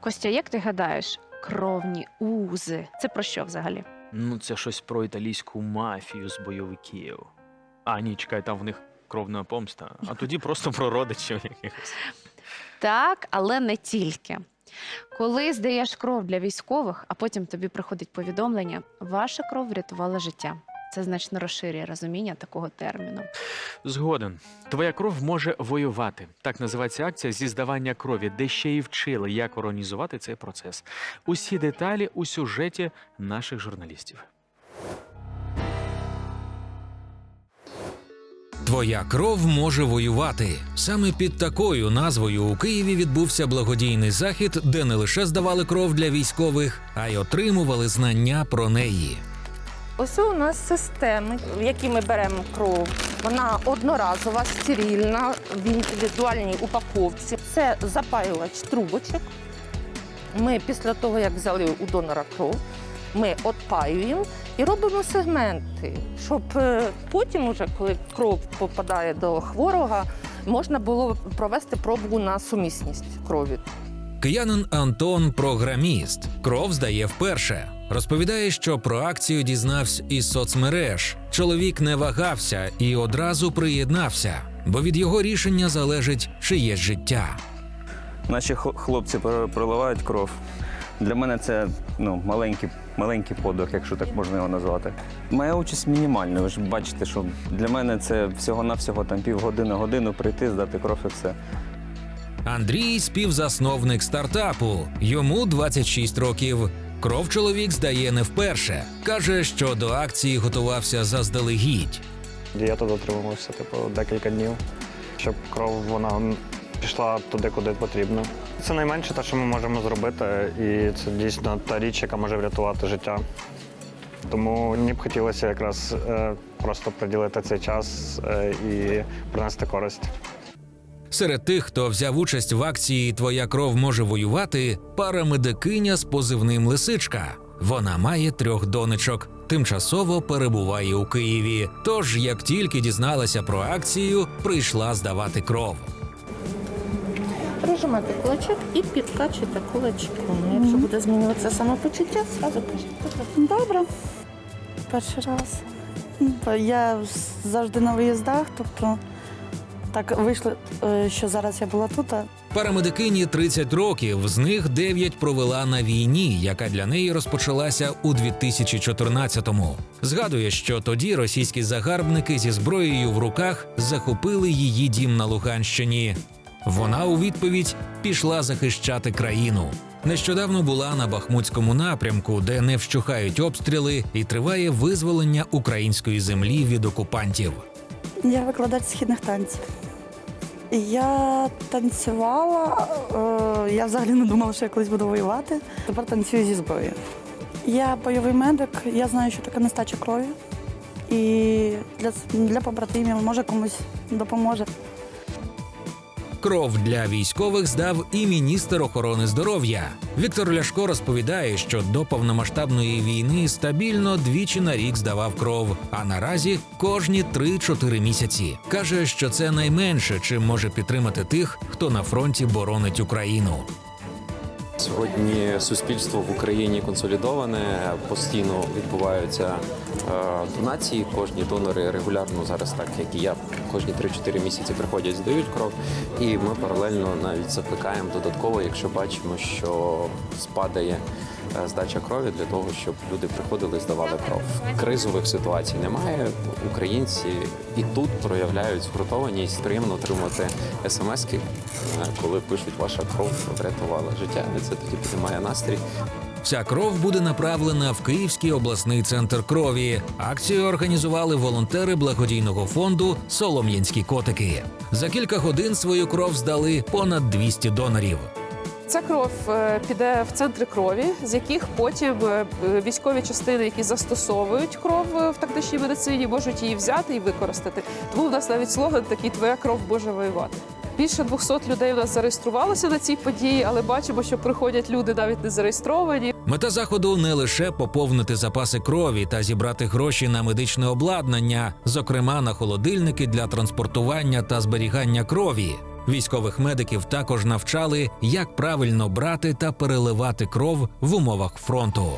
Костя, як ти гадаєш, кровні узи це про що взагалі? Ну, це щось про італійську мафію з бойовиків. А, ні, чекай, там в них кровна помста. А тоді просто про родичів якихось. Так, але не тільки. Коли здаєш кров для військових, а потім тобі приходить повідомлення, ваша кров врятувала життя. Це значно розширює розуміння такого терміну. Згоден. Твоя кров може воювати. Так називається акція зі здавання крові, де ще й вчили, як організувати цей процес. Усі деталі у сюжеті наших журналістів. Твоя кров може воювати. Саме під такою назвою у Києві відбувся благодійний захід, де не лише здавали кров для військових, а й отримували знання про неї. Ось у нас системи, в які ми беремо кров. Вона одноразова, стерильна, в індивідуальній упаковці. Це запаювач трубочок. Ми після того, як взяли у донора кров, ми отпаюємо і робимо сегменти, щоб е, потім, уже, коли кров попадає до хворого, можна було провести пробу на сумісність крові. Киянин Антон програміст. Кров здає вперше. Розповідає, що про акцію дізнався із соцмереж. Чоловік не вагався і одразу приєднався, бо від його рішення залежить чиє життя. Наші хлопці пр- проливають кров. Для мене це ну, маленький, маленький подвиг, якщо так можна його назвати. Моя участь мінімальна. Ви ж бачите, що для мене це всього-навсього там півгодини, годину прийти, здати кров і все. Андрій співзасновник стартапу. Йому 26 років. Кров чоловік здає не вперше. Каже, що до акції готувався заздалегідь. Дієта дотримувався, типу, декілька днів, щоб кров вона пішла туди, куди потрібно. Це найменше те, що ми можемо зробити, і це дійсно та річ, яка може врятувати життя. Тому мені б хотілося якраз е, просто приділити цей час е, і принести користь. Серед тих, хто взяв участь в акції Твоя кров може воювати, парамедикиня з позивним Лисичка. Вона має трьох донечок, тимчасово перебуває у Києві. Тож, як тільки дізналася про акцію, прийшла здавати кров. Прижимати кулачок і підкачуйте кулачком. Якщо буде змінюватися самопочуття, зразу кажіть. Добре. Перший раз. Я завжди на виїздах, тобто так вийшло, е, що зараз я була тут. Парамедикині 30 років, з них 9 провела на війні, яка для неї розпочалася у 2014-му. Згадує, що тоді російські загарбники зі зброєю в руках захопили її дім на Луганщині. Вона у відповідь пішла захищати країну. Нещодавно була на Бахмутському напрямку, де не вщухають обстріли і триває визволення української землі від окупантів. Я викладач східних танців. Я танцювала, е, я взагалі не думала, що я колись буду воювати. Тепер танцюю зі зброєю. Я бойовий медик, я знаю, що таке нестача крові. І для, для побратимів, може комусь допоможе. Кров для військових здав і міністр охорони здоров'я. Віктор Ляшко розповідає, що до повномасштабної війни стабільно двічі на рік здавав кров, а наразі кожні 3-4 місяці. каже, що це найменше, чим може підтримати тих, хто на фронті боронить Україну. Сьогодні суспільство в Україні консолідоване, постійно відбуваються е, донації. Кожні донори регулярно зараз, так як і я, кожні 3-4 місяці приходять, здають кров. І ми паралельно навіть закликаємо додатково, якщо бачимо, що спадає здача крові для того, щоб люди приходили, здавали кров. Кризових ситуацій немає. Українці і тут проявляють згуртованість. Приємно отримати смски, е, коли пишуть ваша кров врятувала життя. Це тоді піднімає настрій. Вся кров буде направлена в Київський обласний центр крові. Акцію організували волонтери благодійного фонду Солом'янські котики. За кілька годин свою кров здали понад 200 донорів. Ця кров е, піде в центри крові, з яких потім е, військові частини, які застосовують кров е, в тактичній медицині, можуть її взяти і використати. Тому в нас навіть слоган такий Твоя кров може воювати. Більше 200 людей у нас зареєструвалося на цій події, але бачимо, що приходять люди навіть не зареєстровані. Мета заходу не лише поповнити запаси крові та зібрати гроші на медичне обладнання, зокрема на холодильники для транспортування та зберігання крові. Військових медиків також навчали, як правильно брати та переливати кров в умовах фронту.